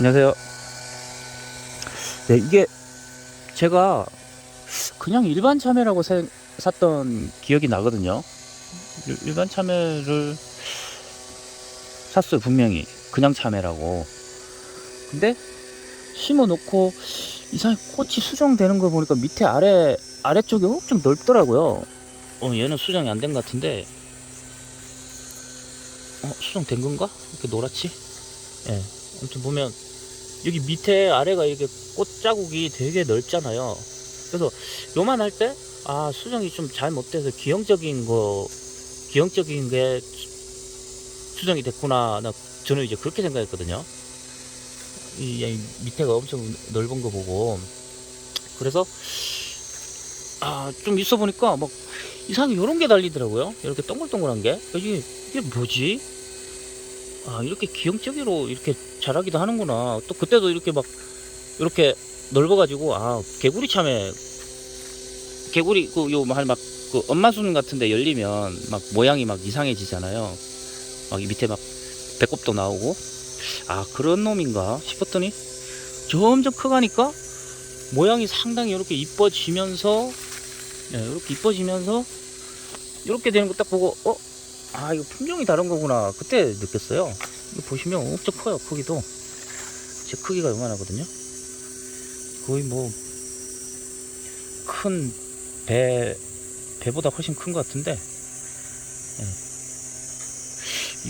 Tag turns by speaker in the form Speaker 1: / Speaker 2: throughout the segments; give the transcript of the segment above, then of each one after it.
Speaker 1: 안녕하세요. 네, 이게 제가 그냥 일반 참외라고 세- 샀던 기억이 나거든요. 일- 일반 참외를 샀어요, 분명히. 그냥 참외라고. 근데 심어 놓고 이상하게 꽃이 수정되는 거 보니까 밑에 아래 아래쪽이 엄청 넓더라고요. 어, 얘는 수정이 안 된 것 같은데. 어, 수정된 건가? 이렇게 노랗지? 예. 아무튼 보면 여기 밑에 아래가 이렇게 꽃 자국이 되게 넓잖아요. 그래서 요만 할 때 아 수정이 좀 잘 못돼서 기형적인 거 기형적인 게 수- 수정이 됐구나. 나 저는 이제 그렇게 생각했거든요. 이, 이 밑에가 엄청 넓은 거 보고 그래서 아 좀 있어 보니까 막 이상하게 요런 게 달리더라고요. 이렇게 동글동글한 게 이게 이게 뭐지? 아 이렇게 기형적으로 이렇게 자라기도 하는구나. 또 그때도 이렇게 막 이렇게 넓어가지고 아 개구리 참외 개구리 그요말막그 엄마순 같은데 열리면 막 모양이 막 이상해지잖아요. 막 이 밑에 막 배꼽도 나오고 아 그런 놈인가 싶었더니 점점 커가니까 모양이 상당히 이렇게 이뻐지면서 예, 이렇게 이뻐지면서 이렇게 되는 거 딱 보고 어 아 이거 품종이 다른 거구나. 그때 느꼈어요. 이거 보시면 엄청 커요 크기도. 제 크기가 요만하거든요. 거의 뭐 큰 배 배보다 훨씬 큰 것 같은데. 예.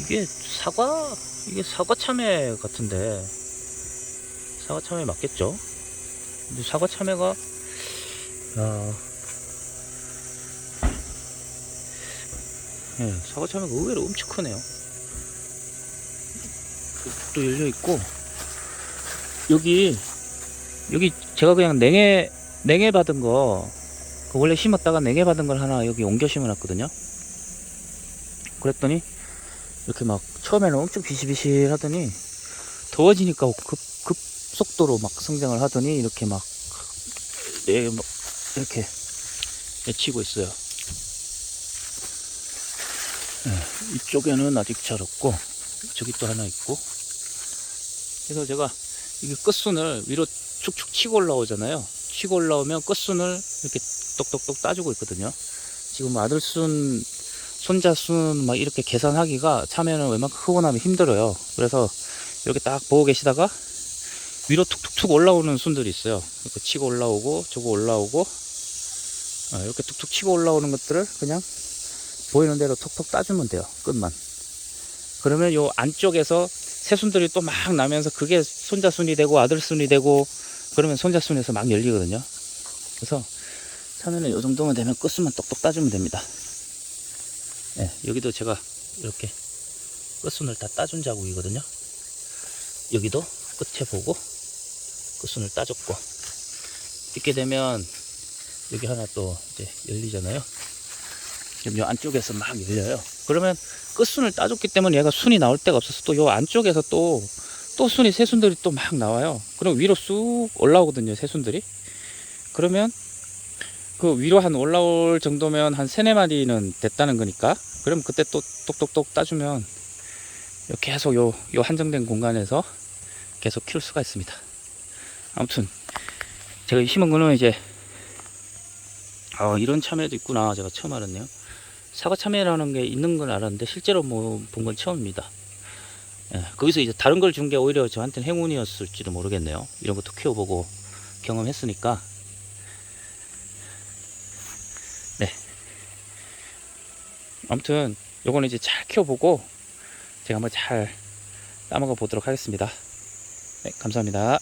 Speaker 1: 이게 사과? 이게 사과 참외 같은데. 사과 참외 맞겠죠? 근데 사과 참외가 야 예, 사과 참외가 의외로 엄청 크네요. 또 열려 있고 여기 여기 제가 그냥 냉해 냉해 받은 거 그 원래 심었다가 냉해 받은 걸 하나 여기 옮겨 심어놨거든요. 그랬더니 이렇게 막 처음에는 엄청 비실비실 하더니 더워지니까 급 급 속도로 막 성장을 하더니 이렇게 막, 예, 막 이렇게 맺히고 있어요. 예, 이쪽에는 아직 잘 없고 저기 또 하나 있고. 그래서 제가 이게 끝순을 위로 축축 치고 올라오잖아요. 치고 올라오면 끝순을 이렇게 똑똑똑 따주고 있거든요. 지금 아들순 손자순 막 이렇게 계산하기가 참여는 웬만큼 크고 나면 힘들어요. 그래서 이렇게 딱 보고 계시다가 위로 툭툭툭 올라오는 순들이 있어요. 이렇게 치고 올라오고 저거 올라오고 아, 이렇게 툭툭 치고 올라오는 것들을 그냥 보이는 대로 톡톡 따주면 돼요. 끝만. 그러면 요 안쪽에서 새순들이 또 막 나면서 그게 손자순이 되고 아들순이 되고 그러면 손자순에서 막 열리거든요. 그래서 참외는 요 정도만 되면 끝순만 똑똑 따주면 됩니다. 예, 여기도 제가 이렇게 끝순을 다 따준 자국이거든요. 여기도 끝에 보고 끝순을 따줬고 이렇게 되면 여기 하나 또 이제 열리잖아요. 요 안쪽에서 막 열려요. 그러면 끝순을 따줬기 때문에 얘가 순이 나올 데가 없어서 또 요 안쪽에서 또, 또 순이 새순들이 또 막 나와요. 그럼 위로 쑥 올라오거든요, 새순들이. 그러면 그 위로 한 올라올 정도면 한 세네 마리는 됐다는 거니까. 그럼 그때 또 똑똑똑 따주면 요 계속 요, 요 한정된 공간에서 계속 키울 수가 있습니다. 아무튼 제가 심은 거는 이제 아, 이런 참외도 있구나. 제가 처음 알았네요. 사과 참외라는 게 있는 건 알았는데 실제로 뭐 본 건 처음입니다. 예, 거기서 이제 다른 걸 준 게 오히려 저한테는 행운이었을지도 모르겠네요. 이런 것도 키워보고 경험했으니까. 네. 아무튼 요거는 이제 잘 키워보고 제가 한번 잘 따먹어 보도록 하겠습니다. 네, 감사합니다.